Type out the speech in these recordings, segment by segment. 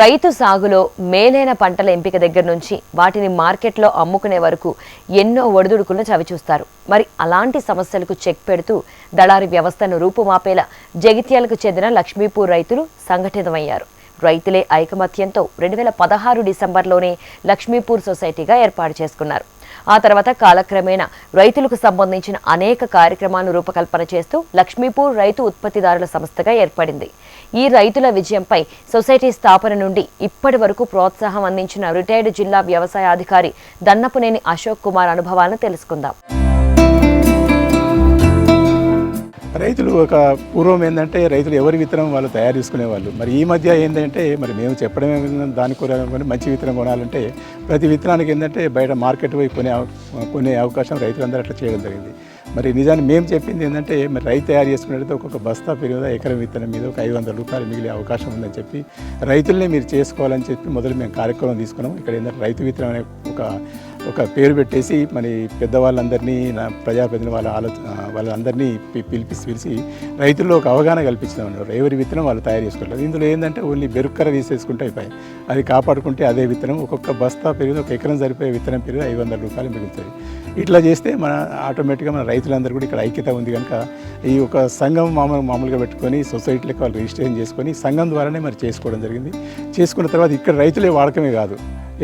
రైతు సాగులో మేలైన పంటల ఎంపిక దగ్గర నుంచి వాటిని మార్కెట్లో అమ్ముకునే వరకు ఎన్నో ఒడిదుడుకులను చవిచూస్తారు. మరి అలాంటి సమస్యలకు చెక్ పెడుతూ దళారి వ్యవస్థను రూపుమాపేలా జగిత్యాలకు చెందిన లక్ష్మీపూర్ రైతులు సంఘటితమయ్యారు. రైతులే ఐకమత్యంతో రెండు వేల పదహారు డిసెంబర్లోనే లక్ష్మీపూర్ సొసైటీగా ఏర్పాటు చేసుకున్నారు. ఆ తర్వాత కాలక్రమేణా రైతులకు సంబంధించిన అనేక కార్యక్రమాలను రూపకల్పన చేస్తూ లక్ష్మీపూర్ రైతు ఉత్పత్తిదారుల సంస్థగా ఏర్పడింది. ఈ రైతుల విజయంపై సొసైటీ స్థాపన నుండి ఇప్పటి వరకు ప్రోత్సాహం అందించిన రిటైర్డ్ జిల్లా వ్యవసాయాధికారి దన్నపునేని అశోక్ కుమార్ అనుభవాలను తెలుసుకుందాం. రైతులు ఒక పూర్వం ఏంటంటే రైతులు ఎవరి విత్తనం వాళ్ళు తయారు చేసుకునేవాళ్ళు. మరి ఈ మధ్య ఏంటంటే మరి మేము చెప్పడమే దాని కూడా మంచి విత్తనం కొనాలంటే ప్రతి విత్తనానికి ఏంటంటే బయట మార్కెట్ పోయి కొనే కొనే అవకాశం రైతులందరూ అట్లా చేయడం జరిగింది. మరి నిజాన్ని మేము చెప్పింది ఏంటంటే మరి రైతు తయారు చేసుకున్నట్లయితే ఒక్కొక్క బస్తా పెరిగిన ఎకరం విత్తనం మీద ఒక ఐదు వందల రూపాయలు మిగిలే అవకాశం ఉందని చెప్పి రైతుల్ని మీరు చేసుకోవాలని చెప్పి మొదలు మేము కార్యక్రమం తీసుకున్నాం ఇక్కడ ఏంటంటే రైతు విత్తనం అనే ఒక ఒక పేరు పెట్టేసి మరి పెద్దవాళ్ళందరినీ ప్రజాప్రతిని వాళ్ళ ఆలోచన వాళ్ళందరినీ పి- పిలిపిసి పిలిచి రైతుల్లో ఒక అవగాహన కల్పించడం ఎవరి విత్తనం వాళ్ళు తయారు చేసుకుంటారు ఇందులో ఏంటంటే ఓన్లీ బెరుక్కర తీసేసుకుంటే అయిపోయి అది కాపాడుకుంటే అదే విత్తనం ఒక్కొక్క బస్తా పెరిగి ఒక ఎకరం సరిపోయే విత్తనం పెరిగి ఐదు వందల రూపాయలు మిగులుతుంది. ఇట్లా చేస్తే మన ఆటోమేటిక్గా మన రైతులందరూ కూడా ఇక్కడ ఐక్యత ఉంది కనుక ఈ ఒక సంఘం మామూలు మామూలుగా పెట్టుకొని సొసైటీలకు వాళ్ళు రిజిస్ట్రేషన్ చేసుకొని సంఘం ద్వారానే మరి చేసుకోవడం జరిగింది. చేసుకున్న తర్వాత ఇక్కడ రైతులే వాడకమే కాదు.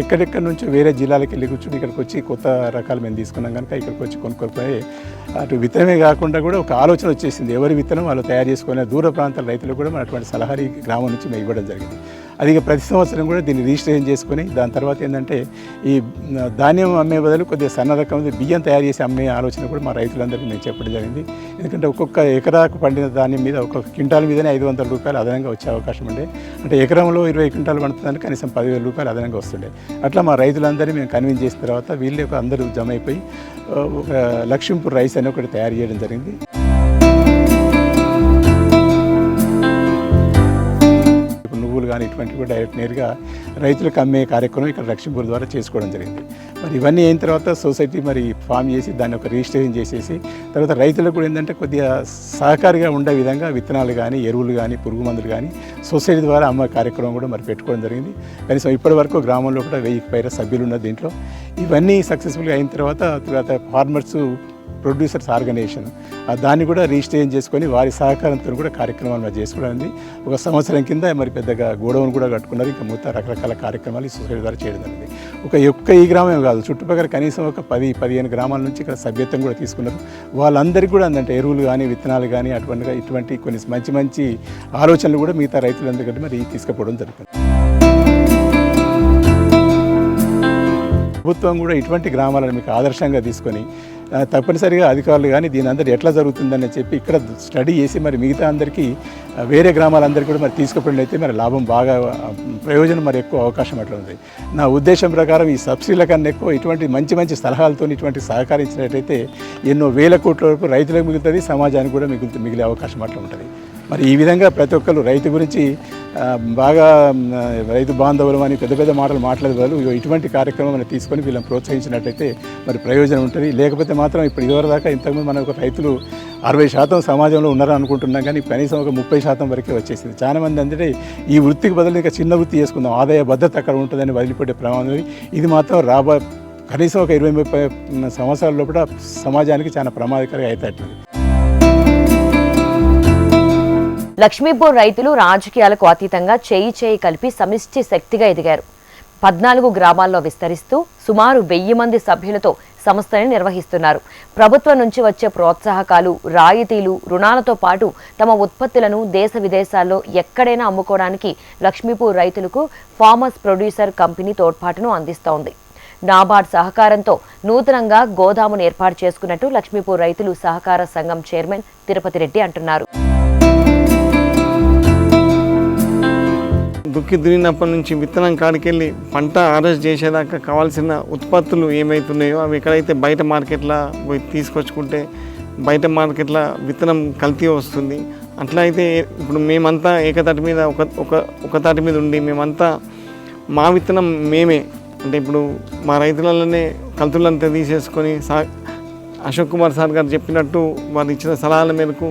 ఎక్కడెక్కడి నుంచో వేరే జిల్లాలకు వెళ్ళి కూర్చుని ఇక్కడికి వచ్చి కొత్త రకాలు మేము తీసుకున్నాం కనుక ఇక్కడికి వచ్చి కొనుక్కోపోయి అటు విత్తనమే కాకుండా కూడా ఒక ఆలోచన వచ్చేసింది. ఎవరి విత్తనం వాళ్ళు తయారు చేసుకునే దూర ప్రాంతాల రైతులకు కూడా మన అటువంటి సలహా గ్రామం నుంచి మేము ఇవ్వడం జరిగింది. అది ప్రతి సంవత్సరం కూడా దీన్ని రిజిస్ట్రేషన్ చేసుకొని దాని తర్వాత ఏంటంటే ఈ ధాన్యం అమ్మే బదులు కొద్దిగా సన్న రకం బియ్యం తయారు చేసి అమ్మే ఆలోచన కూడా మా రైతులందరికీ మేము చెప్పడం జరిగింది. ఎందుకంటే ఒక్కొక్క ఎకరాకు పండిన ధాన్యం మీద ఒక్కొక్క క్వింటాల్ మీదనే ఐదు వందల రూపాయలు అదనంగా వచ్చే అవకాశం ఉండే. అంటే ఎకరంలో ఇరవై క్వింటాలు పండుతుందని కనీసం పదివేల రూపాయలు అదనంగా వస్తుండే. అట్లా మా రైతులందరినీ మేము కన్విన్స్ చేసిన తర్వాత వీళ్ళే అందరూ జమ అయిపోయి ఒక లక్ష్మీపూర్ రైస్ అని ఒకటి తయారు చేయడం జరిగింది. కానీ ఇటువంటివి కూడా డైరెక్ట్ నేరుగా రైతులకు అమ్మే కార్యక్రమం ఇక్కడ లక్ష్మీపూర్ ద్వారా చేసుకోవడం జరిగింది. మరి ఇవన్నీ అయిన తర్వాత సొసైటీ మరి ఫామ్ చేసి దాన్ని ఒక రిజిస్ట్రేషన్ చేసేసి తర్వాత రైతులకు కూడా ఏంటంటే కొద్దిగా సహకారిగా ఉండే విధంగా విత్తనాలు కానీ ఎరువులు కానీ పురుగు మందులు కానీ సొసైటీ ద్వారా అమ్మ కార్యక్రమం కూడా మరి పెట్టుకోవడం జరిగింది. కనీసం ఇప్పటి వరకు గ్రామంలో కూడా వెయ్యికి పైన సభ్యులు ఉన్న దీంట్లో. ఇవన్నీ సక్సెస్ఫుల్గా అయిన తర్వాత తర్వాత ఫార్మర్స్ ప్రొడ్యూసర్స్ ఆర్గనైజేషన్. ఆ దాన్ని కూడా రిజిస్ట్రేషన్ చేసుకొని వారి సహకారంతో కూడా కార్యక్రమాలు చేసుకోవడానికి ఒక సంవత్సరం కింద మరి పెద్దగా గోడౌన్ కూడా కట్టుకున్నారు. ఇంకా మిగతా రకరకాల కార్యక్రమాలు ఈ సొసైటీ ద్వారా చేయడం జరిగింది. ఒక ఒక్క ఈ గ్రామం కాదు చుట్టుపక్కల కనీసం ఒక పది పదిహేను గ్రామాల నుంచి ఇక్కడ సభ్యత్వం కూడా తీసుకున్నారు. వాళ్ళందరికీ కూడా అందంటే ఎరువులు కానీ విత్తనాలు కానీ అటువంటి ఇటువంటి కొన్ని మంచి మంచి ఆలోచనలు కూడా మిగతా రైతులందరికీ మరి తీసుకుపోవడం జరుగుతుంది. ప్రభుత్వం కూడా ఇటువంటి గ్రామాలను మీకు ఆదర్శంగా తీసుకొని తప్పనిసరిగా అధికారులు కానీ దీని అందరూ ఎట్లా జరుగుతుందని చెప్పి ఇక్కడ స్టడీ చేసి మరి మిగతా అందరికీ వేరే గ్రామాలందరికీ కూడా మరి తీసుకుపోయినట్లయితే మరి లాభం బాగా ప్రయోజనం మరి ఎక్కువ అవకాశం అట్లా ఉంది. నా ఉద్దేశం ప్రకారం ఈ సబ్సిడీల కన్నా ఎక్కువ ఇటువంటి మంచి మంచి సలహాలతో ఇటువంటి సహకరించినట్లయితే ఎన్నో వేల కోట్ల వరకు రైతులకు మిగులుతుంది సమాజానికి కూడా మిగులుతుంది మిగిలే అవకాశం అట్లా ఉంటుంది. మరి ఈ విధంగా ప్రతి ఒక్కరు రైతు గురించి బాగా రైతు బాంధవులు అని పెద్ద పెద్ద మాటలు మాట్లాడే వాళ్ళు ఇగో ఇటువంటి కార్యక్రమం తీసుకొని వీళ్ళని ప్రోత్సహించినట్టయితే మరి ప్రయోజనం ఉంటుంది. లేకపోతే మాత్రం ఇప్పుడు ఇదివరదాకా దాకా ఇంతకుముందు మనకు రైతులు అరవై శాతం సమాజంలో ఉన్నారని అనుకుంటున్నాం కానీ కనీసం ఒక ముప్పై శాతం వరకే వచ్చేసింది. చాలా మంది అంటే ఈ వృత్తికి బదులు ఇంకా చిన్న వృత్తి చేసుకుందాం. ఆదాయ భద్రత అక్కడ ఉంటుందని వదిలిపెట్టే ప్రమాదం ఇది మాత్రం రాబో కనీసం ఒక ఇరవై ముప్పై సంవత్సరాల లోపల సమాజానికి చాలా ప్రమాదకరంగా అవుతాయి. లక్ష్మీపూర్ రైతులు రాజకీయాలకు అతీతంగా చేయి చేయి కలిపి సమిష్టి శక్తిగా ఎదిగారు. పద్నాలుగు గ్రామాల్లో విస్తరిస్తూ సుమారు వెయ్యి మంది సభ్యులతో సంస్థని నిర్వహిస్తున్నారు. ప్రభుత్వం నుంచి వచ్చే ప్రోత్సాహకాలు రాయితీలు రుణాలతో పాటు తమ ఉత్పత్తులను దేశ విదేశాల్లో ఎక్కడైనా అమ్ముకోవడానికి లక్ష్మీపూర్ రైతులకు ఫార్మర్స్ ప్రొడ్యూసర్ కంపెనీ తోడ్పాటును అందిస్తోంది. నాబార్డ్ సహకారంతో నూతనంగా గోదామును ఏర్పాటు చేసుకున్నట్టు లక్ష్మీపూర్ రైతులు సహకార సంఘం చైర్మన్ తిరుపతి రెడ్డి అంటున్నారు. దుక్కి దున్నినప్పటి నుంచి విత్తనం కాడికెళ్ళి పంట హార్వెస్ట్ చేసేదాకా కావాల్సిన ఉత్పత్తులు ఏమైతున్నాయో అవి ఎక్కడైతే బయట మార్కెట్లో పోయి తీసుకొచ్చుకుంటే బయట మార్కెట్లో విత్తనం కల్తీ వస్తుంది. అట్లా అయితే ఇప్పుడు మేమంతా ఏకతాటి మీద ఒక ఒక ఒక తాటి మీద ఉండి మేమంతా మా విత్తనం మేమే. అంటే ఇప్పుడు మా రైతులలోనే కల్తులంతా తీసేసుకొని సా అశోక్ కుమార్ సార్ గారు చెప్పినట్టు వారు ఇచ్చిన సలహాల మేరకు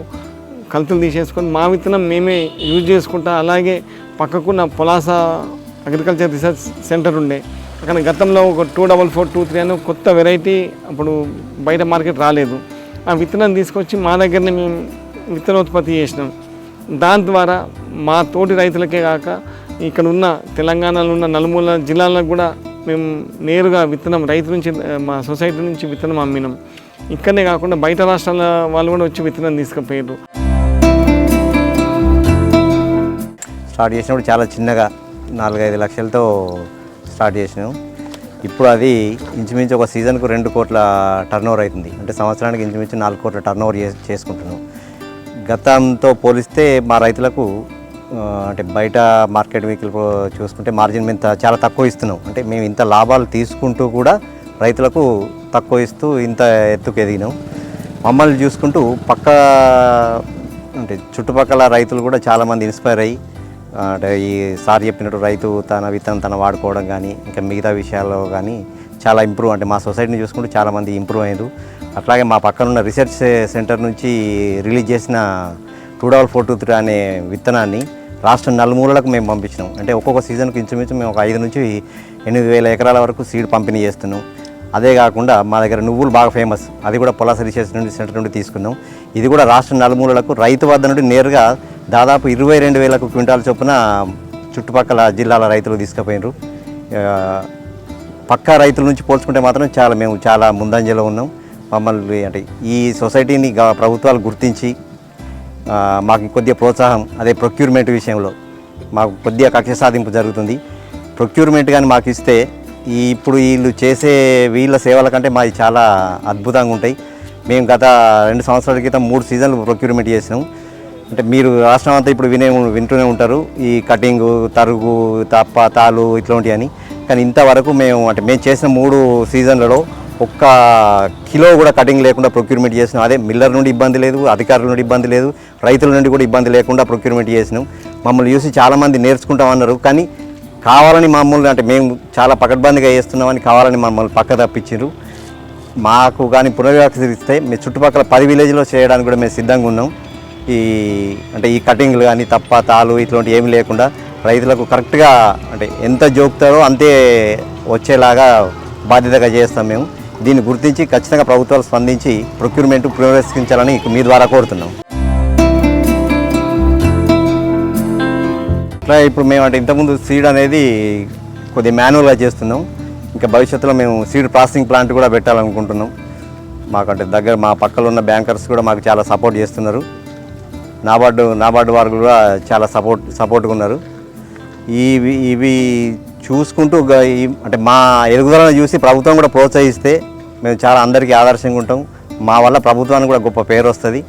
కల్తులు తీసేసుకొని మా విత్తనం మేమే యూజ్ చేసుకుంటా అలాగే పక్కకున్న పొలాస అగ్రికల్చర్ రీసెర్చ్ సెంటర్ ఉండే. అక్కడ గతంలో ఒక two double four two three అని కొత్త వెరైటీ అప్పుడు బయట మార్కెట్ రాలేదు. ఆ విత్తనం తీసుకొచ్చి మా దగ్గరనే మేము విత్తనోత్పత్తి చేసినాం. దాని ద్వారా మా తోటి రైతులకే కాక ఇక్కడ ఉన్న తెలంగాణలో ఉన్న నలుమూల జిల్లాలకు కూడా మేము నేరుగా విత్తనం రైతు నుంచి మా సొసైటీ నుంచి విత్తనం అమ్మినాం. ఇక్కడనే కాకుండా బయట రాష్ట్రాల వాళ్ళు కూడా వచ్చి విత్తనం తీసుకుపోయారు స్టార్ట్ చేసినప్పుడు చాలా చిన్నగా నాలుగైదు లక్షలతో స్టార్ట్ చేసినాం. ఇప్పుడు అది ఇంచుమించు ఒక సీజన్కు రెండు కోట్ల టర్న్ ఓవర్ అవుతుంది అంటే సంవత్సరానికి ఇంచుమించు నాలుగు కోట్ల టర్న్ ఓవర్ చేసుకుంటున్నాం. గతంతో పోలిస్తే మా రైతులకు అంటే బయట మార్కెట్ వెహికల్ చూసుకుంటే మార్జిన్ మేము చాలా తక్కువ ఇస్తున్నాం. అంటే మేము ఇంత లాభాలు తీసుకుంటూ కూడా రైతులకు తక్కువ ఇస్తూ ఇంత ఎత్తుకు ఎదిగినాం. మమ్మల్ని చూసుకుంటూ పక్క అంటే చుట్టుపక్కల రైతులు కూడా చాలామంది ఇన్స్పైర్ అయ్యి అంటే ఈ సార్ చెప్పినట్టు రైతు తన విత్తనం తన వాడుకోవడం కానీ ఇంకా మిగతా విషయాల్లో కానీ చాలా ఇంప్రూవ్ అంటే మా సొసైటీని చూసుకుంటూ చాలామంది ఇంప్రూవ్ అయ్యారు. అట్లాగే మా పక్కన ఉన్న రీసెర్చ్ సెంటర్ నుంచి రిలీజ్ చేసిన two double four two three అనే విత్తనాన్ని రాష్ట్రం నలుమూలలకు మేము పంపించినాం. అంటే ఒక్కొక్క సీజన్కి ఇంచుమించు మేము ఒక ఐదు నుంచి ఎనిమిది వేల ఎకరాల వరకు సీడ్ పంపిణీ చేస్తున్నాం. అదే కాకుండా మా దగ్గర నువ్వులు బాగా ఫేమస్. అది కూడా పొలాస రీసెర్చ్ నుండి సెంటర్ నుండి తీసుకున్నాం. ఇది కూడా రాష్ట్ర నలుమూలలకు రైతు వద్ద నుండి నేరుగా దాదాపు ఇరవై రెండు వేలకు క్వింటాల చొప్పున చుట్టుపక్కల జిల్లాల రైతులు తీసుకుపోయినారు. పక్కా రైతుల నుంచి పోల్చుకుంటే మాత్రం చాలా మేము చాలా ముందంజలో ఉన్నాం. మమ్మల్ని అంటే ఈ సొసైటీని ప్రభుత్వాలు గుర్తించి మాకు కొద్దిగా ప్రోత్సాహం అదే ప్రొక్యూర్మెంట్ విషయంలో మాకు కొద్దిగా కక్ష సాధింపు జరుగుతుంది. ప్రొక్యూర్మెంట్ కానీ మాకు ఇస్తే ఈ ఇప్పుడు వీళ్ళు చేసే వీళ్ళ సేవల కంటే మాది చాలా అద్భుతంగా ఉంటాయి. మేము గత రెండు సంవత్సరాల క్రితం మూడు సీజన్లు ప్రొక్యూర్మెంట్ చేసినాం. అంటే మీరు రాష్ట్రం అంతా ఇప్పుడు వినే వింటూనే ఉంటారు. ఈ కటింగు తరుగు తప్ప తాలు ఇట్లాంటివి అని కానీ ఇంతవరకు మేము అంటే మేము చేసిన మూడు సీజన్లలో ఒక్క కిలో కూడా కటింగ్ లేకుండా ప్రొక్యూర్మెంట్ చేసినాం. అదే మిల్లర్ నుండి ఇబ్బంది లేదు అధికారుల నుండి ఇబ్బంది లేదు రైతుల నుండి కూడా ఇబ్బంది లేకుండా ప్రొక్యూర్మెంట్ చేసినాం. మమ్మల్ని చూసి చాలామంది నేర్చుకుంటామన్నారు కానీ కావాలని మమ్మల్ని అంటే మేము చాలా పకడ్బందీగా చేస్తున్నామని కావాలని మమ్మల్ని పక్క తప్పించారు మాకు కానీ పునర్వ్యవస్థిస్తే మీ చుట్టుపక్కల పది విలేజ్లో చేయడానికి కూడా మేము సిద్ధంగా ఉన్నాం. ఈ అంటే ఈ కటింగ్లు కానీ తప్ప తాలు ఇట్లాంటివి ఏమి లేకుండా రైతులకు కరెక్ట్గా అంటే ఎంత జోకుతారో అంతే వచ్చేలాగా బాధ్యతగా చేస్తాం మేము. దీన్ని గుర్తించి ఖచ్చితంగా ప్రభుత్వాలు స్పందించి ప్రొక్యూర్మెంట్ పునరుద్ధరించాలని మీ ద్వారా కోరుతున్నాం. అట్లా ఇప్పుడు మేము అంటే ఇంతకుముందు సీడ్ అనేది కొద్దిగా మాన్యువల్గా చేస్తున్నాం. ఇంకా భవిష్యత్తులో మేము సీడ్ ప్రాసెసింగ్ ప్లాంట్ కూడా పెట్టాలనుకుంటున్నాం. మాకంటే దగ్గర మా పక్కలో ఉన్న బ్యాంకర్స్ కూడా మాకు చాలా సపోర్ట్ చేస్తున్నారు. నాబార్డు నాబార్డు వారు కూడా చాలా సపోర్ట్ సపోర్ట్గా ఉన్నారు. ఇవి ఇవి చూసుకుంటూ అంటే మా ఎదుగుదలను చూసి ప్రభుత్వం కూడా ప్రోత్సహిస్తే మేము చాలా అందరికీ ఆదర్శంగా ఉంటాం. మా వల్ల ప్రభుత్వానికి కూడా గొప్ప పేరు వస్తుంది.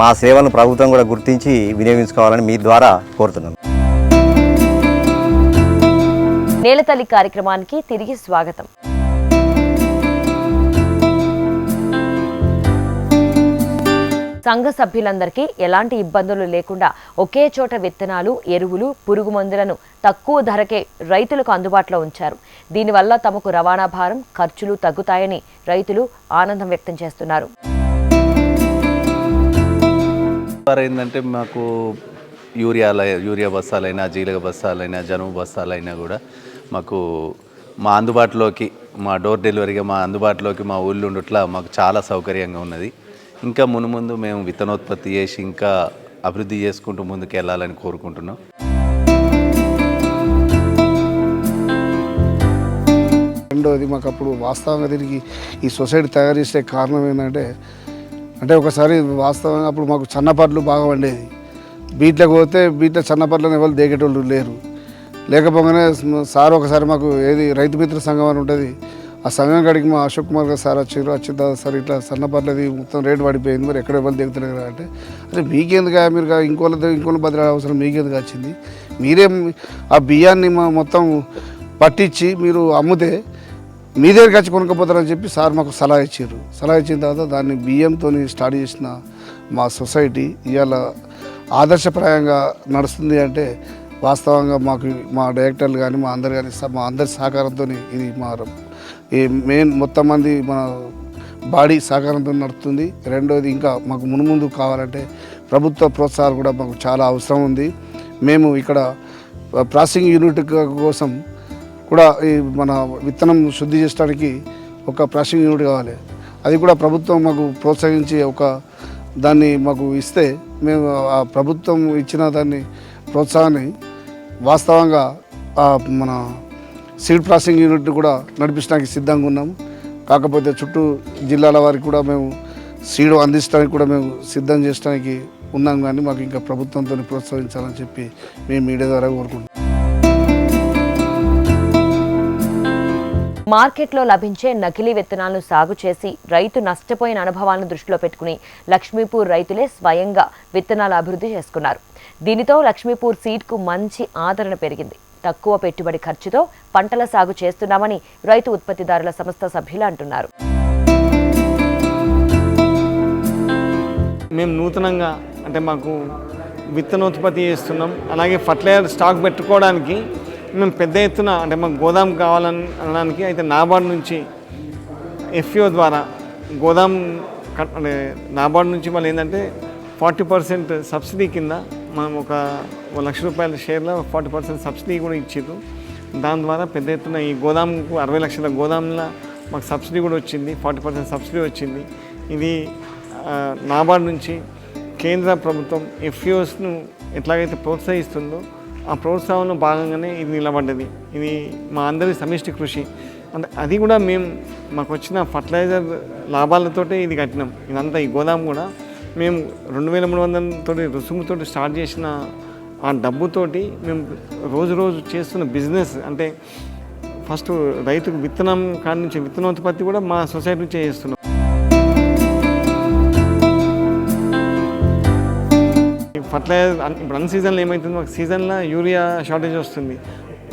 మా సేవలను ప్రభుత్వం కూడా గుర్తించి వినియోగించుకోవాలని మీ ద్వారా కోరుతున్నాను. నేలతల్లి కార్యక్రమానికి తిరిగి స్వాగతం. సంఘ సభ్యులందరికీ ఎలాంటి ఇబ్బందులు లేకుండా ఒకే చోట విత్తనాలు ఎరువులు పురుగు మందులను తక్కువ ధరకే రైతులకు అందుబాటులో ఉంచారు. దీనివల్ల తమకు రవాణా భారం ఖర్చులు తగ్గుతాయని రైతులు ఆనందం వ్యక్తం చేస్తున్నారు. ఏంటంటే మాకు యూరియాల యూరియా బస్తాలైనా జీలక బస్తాలైనా జనుము బస్తాలైనా కూడా మాకు మా అందుబాటులోకి మా డోర్ డెలివరీగా మా అందుబాటులోకి మా ఊళ్ళో ఉండట్లా మాకు చాలా సౌకర్యంగా ఉన్నది. ఇంకా మునుముందు మేము విత్తనోత్పత్తి చేసి ఇంకా అభివృద్ధి చేసుకుంటూ ముందుకు వెళ్ళాలని కోరుకుంటున్నాం. రెండోది మాకు అప్పుడు వాస్తవంగా తిరిగి ఈ సొసైటీ తయారు చేసే కారణం ఏంటంటే అంటే ఒకసారి వాస్తవంగా అప్పుడు మాకు చన్నపట్లు బాగా వండేది. బీట్లకు పోతే బీట్ల చన్నపట్లను ఎవరు దేగేటోళ్ళు లేరు. లేకపోగానే సార్ ఒకసారి మాకు ఏది రైతు మిత్ర సంఘం అని ఉంటుంది ఆ సంఘం కాడికి మా అశోక్ కుమార్ గారు సార్ వచ్చారు వచ్చిన తర్వాత సార్ ఇట్లా సన్నపర్లేదు మొత్తం రేటు పడిపోయింది. మరి ఎక్కడ ఎవరు దిగుతున్నారు కదా అంటే అరే మీకెందుకు మీరు ఇంకోళ్ళ ఇంకోళ్ళ బదిలీ అవసరం మీకెందుకు వచ్చింది? మీరే ఆ బియ్యాన్ని మా మొత్తం పట్టించి మీరు అమ్మితే మీ దగ్గరికి వచ్చి కొనుక్కపోతారని చెప్పి సార్ మాకు సలహా ఇచ్చారు. సలహా ఇచ్చిన తర్వాత దాన్ని బియ్యంతో స్టార్ట్ చేసిన మా సొసైటీ ఇవాళ ఆదర్శప్రాయంగా నడుస్తుంది అంటే వాస్తవంగా మాకు మా డైరెక్టర్లు కానీ మా అందరు కానీ మా అందరి సహకారంతో ఇది మా ఈ మెయిన్ మొత్తం మంది మన బాడీ సహకారంతో నడుస్తుంది రెండోది ఇంకా మాకు మునుముందు కావాలంటే ప్రభుత్వ ప్రోత్సాహాలు కూడా మాకు చాలా అవసరం ఉంది. మేము ఇక్కడ ప్రాసెసింగ్ యూనిట్ కోసం కూడా ఈ మన విత్తనం శుద్ధి చేయడానికి ఒక ప్రాసెసింగ్ యూనిట్ కావాలి. అది కూడా ప్రభుత్వం మాకు ప్రోత్సహించి ఒక దాన్ని మాకు ఇస్తే మేము ఆ ప్రభుత్వం ఇచ్చిన దాన్ని ప్రోత్సాహాన్ని వాస్తవంగా మన సీడ్ ప్రాసెసింగ్ యూనిట్ కూడా నడిపించడానికి సిద్ధంగా ఉన్నాము. కాకపోతే చుట్టూ జిల్లాల వారికి కూడా మేము సీడ్ అందించడానికి కూడా మేము సిద్ధం చేయడానికి ఉన్నాం కానీ మాకు ఇంకా ప్రభుత్వంతో ప్రోత్సహించాలని చెప్పి మేము మీడియా ద్వారా కోరుకుంటున్నాం. మార్కెట్లో లభించే నకిలీ విత్తనాలను సాగు చేసి రైతు నష్టపోయిన అనుభవాలను దృష్టిలో పెట్టుకుని లక్ష్మీపూర్ రైతులే స్వయంగా విత్తనాలు అభివృద్ధి చేసుకున్నారు. దీనితో లక్ష్మీపూర్ సీడ్కు మంచి ఆదరణ పెరిగింది. తక్కువ పెట్టుబడి ఖర్చుతో పంటల సాగు చేస్తున్నామని రైతు ఉత్పత్తిదారుల సంస్థ సభ్యులు అంటున్నారు. మేము నూతనంగా అంటే మాకు విత్తనోత్పత్తి చేస్తున్నాం. అలాగే ఫర్టిలైజర్ స్టాక్ పెట్టుకోవడానికి మేము పెద్ద ఎత్తున అంటే మాకు గోదాం కావాలని అనడానికి అయితే నాబార్డ్ నుంచి ఎఫ్ఓ ద్వారా గోదాం కట్- అంటే నాబార్డ్ నుంచి మళ్ళీ ఏంటంటే ఫార్టీ పర్సెంట్ సబ్సిడీ కింద మనం ఒక లక్ష రూపాయల షేర్లో ఫార్టీ పర్సెంట్ సబ్సిడీ కూడా ఇచ్చారు దాని ద్వారా పెద్ద ఎత్తున ఈ గోదాంకు అరవై లక్షల గోదాంలో మాకు సబ్సిడీ కూడా వచ్చింది. ఫార్టీ పర్సెంట్ సబ్సిడీ వచ్చింది. ఇది ఆ, నాబార్డ్ నుంచి కేంద్ర ప్రభుత్వం ఎఫ్యూఎస్ను ఎట్లాగైతే ప్రోత్సహిస్తుందో ఆ ప్రోత్సాహంలో భాగంగానే ఇది నిలబడ్డది. ఇది మా అందరి సమిష్టి కృషి. అంటే అది కూడా మేము మాకు వచ్చిన ఫర్టిలైజర్ లాభాలతోటే ఇది కట్టినాం. ఇదంతా ఈ గోదాం కూడా. మేము రెండు వేల మూడు వందలతోటి రుసుముతోటి స్టార్ట్ చేసిన ఆ డబ్బుతోటి మేము రోజు రోజు చేస్తున్న బిజినెస్ అంటే ఫస్ట్ రైతుకు విత్తనం కాడి నుంచి విత్తనోత్పత్తి కూడా మా సొసైటీ నుంచే చేస్తున్నాం. ఫర్టిలైజర్ అన్- ఇప్పుడు అన్ సీజన్లో ఏమవుతుంది మాకు సీజన్లో యూరియా షార్టేజ్ వస్తుంది.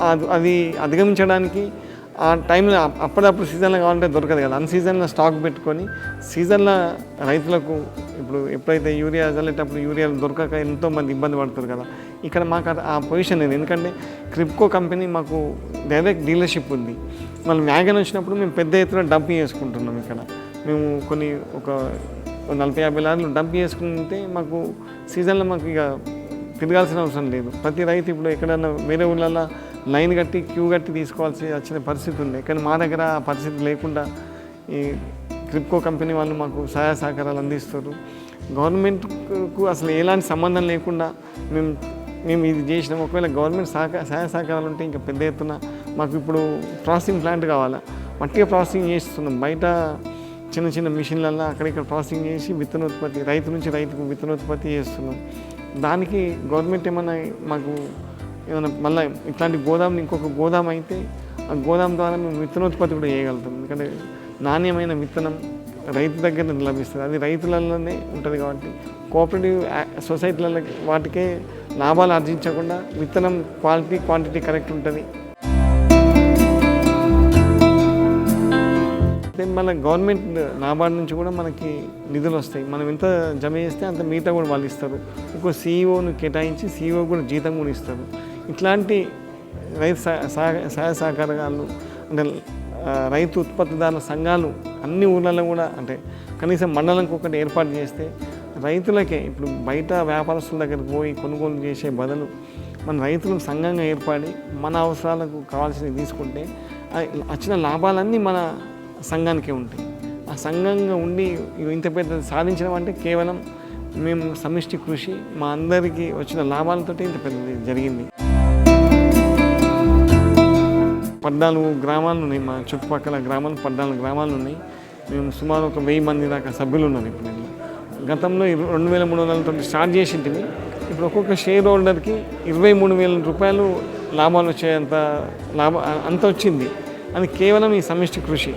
అది అది అధిగమించడానికి ఆ టైంలో అప్పుడప్పుడు సీజన్లో కావాలంటే దొరకదు కదా. అన్ సీజన్లో స్టాక్ పెట్టుకొని సీజన్లో రైతులకు ఇప్పుడు ఎప్పుడైతే యూరియా చల్లేటప్పుడు యూరియాలు దొరకక ఎంతోమంది ఇబ్బంది పడుతారు కదా. ఇక్కడ మాకు ఆ- పొజిషన్ లేదు. ఎందుకంటే క్రిప్కో కంపెనీ మాకు డైరెక్ట్ డీలర్షిప్ ఉంది. మళ్ళీ వ్యాగన్ వచ్చినప్పుడు మేము పెద్ద ఎత్తున డంప్ చేసుకుంటున్నాం ఇక్కడ. మేము కొన్ని ఒక నలభై యాభై లారీలు డంప్ చేసుకుంటే మాకు సీజన్లో మాకు ఇక తిరగాల్సిన అవసరం లేదు. ప్రతి రైతు ఇప్పుడు ఎక్కడన్నా వేరే ఊళ్ళల్లో లైన్ కట్టి క్యూ కట్టి తీసుకోవాల్సి వచ్చిన పరిస్థితి ఉండే కానీ మా దగ్గర ఆ పరిస్థితి లేకుండా ఈ క్రిప్కో కంపెనీ వాళ్ళు మాకు సహాయ సహకారాలు అందిస్తారు గవర్నమెంట్కు అసలు ఎలాంటి సంబంధం లేకుండా మేము మేము ఇది చేసినాం. ఒకవేళ గవర్నమెంట్ సహకార సహాయ సహకారాలు ఉంటే ఇంకా పెద్ద ఎత్తున మాకు ఇప్పుడు ప్రాసెసింగ్ ప్లాంట్ కావాలా? మట్టిగా ప్రాసెసింగ్ చేస్తున్నాం. బయట చిన్న చిన్న మిషన్లల్లో అక్కడిక్కడ ప్రాసెసింగ్ చేసి విత్తనోత్పత్తి రైతు నుంచి రైతుకు విత్తనోత్పత్తి చేస్తున్నాం. దానికి గవర్నమెంట్ ఏమైనా మాకు ఏమైనా మళ్ళీ ఇట్లాంటి గోదాం ఇంకొక గోదాం అయితే ఆ గోదాం ద్వారా మేము విత్తనోత్పత్తి కూడా చేయగలుగుతాం. ఎందుకంటే నాణ్యమైన విత్తనం రైతు దగ్గర లభిస్తుంది. అది రైతులలోనే ఉంటుంది కాబట్టి కోఆపరేటివ్ సొసైటీలలో వాటికే లాభాలు ఆర్జించకుండా విత్తనం క్వాలిటీ క్వాంటిటీ కరెక్ట్ ఉంటుంది. మళ్ళీ గవర్నమెంట్ నాబార్డ్ నుంచి కూడా మనకి నిధులు వస్తాయి. మనం ఎంత జమ చేస్తే అంత మిగతా కూడా వాళ్ళు ఇస్తారు. ఇంకో సీఈఓను కేటాయించి సీఈఓ కూడా జీతం కూడా ఇస్తారు. ఇట్లాంటి రైతు సహ- సహ- సహాయ సహకారాలు అంటే రైతు ఉత్పత్తిదారుల సంఘాలు అన్ని ఊర్లలో కూడా అంటే కనీసం మండలంకి ఒకటి ఏర్పాటు చేస్తే రైతులకే ఇప్పుడు బయట వ్యాపారస్తుల దగ్గరికి పోయి కొనుగోలు చేసే బదులు మన రైతులు సంఘంగా ఏర్పడి మన అవసరాలకు కావాల్సినవి తీసుకుంటే వచ్చిన లాభాలన్నీ మన సంఘానికే ఉంటాయి. ఆ సంఘంగా ఉండి ఇవి ఇంత పెద్ద సాధించడం అంటే కేవలం మేము సమిష్టి కృషి మా అందరికీ వచ్చిన లాభాలతోటి ఇంత పెద్దది జరిగింది. పద్నాలుగు గ్రామాలు ఉన్నాయి. మా చుట్టుపక్కల గ్రామాలు పద్నాలుగు గ్రామాలు ఉన్నాయి. మేము సుమారు ఒక వెయ్యి మంది దాకా సభ్యులు ఉన్నారు ఇప్పుడు నేను గతంలో రెండు వేల మూడు వందలతో స్టార్ట్ చేసింటివి ఇప్పుడు ఒక్కొక్క షేర్ హోల్డర్కి ఇరవై మూడు వేల రూపాయలు లాభాలు వచ్చేంత లాభ అంత వచ్చింది. అది కేవలం ఈ సమిష్టి కృషి.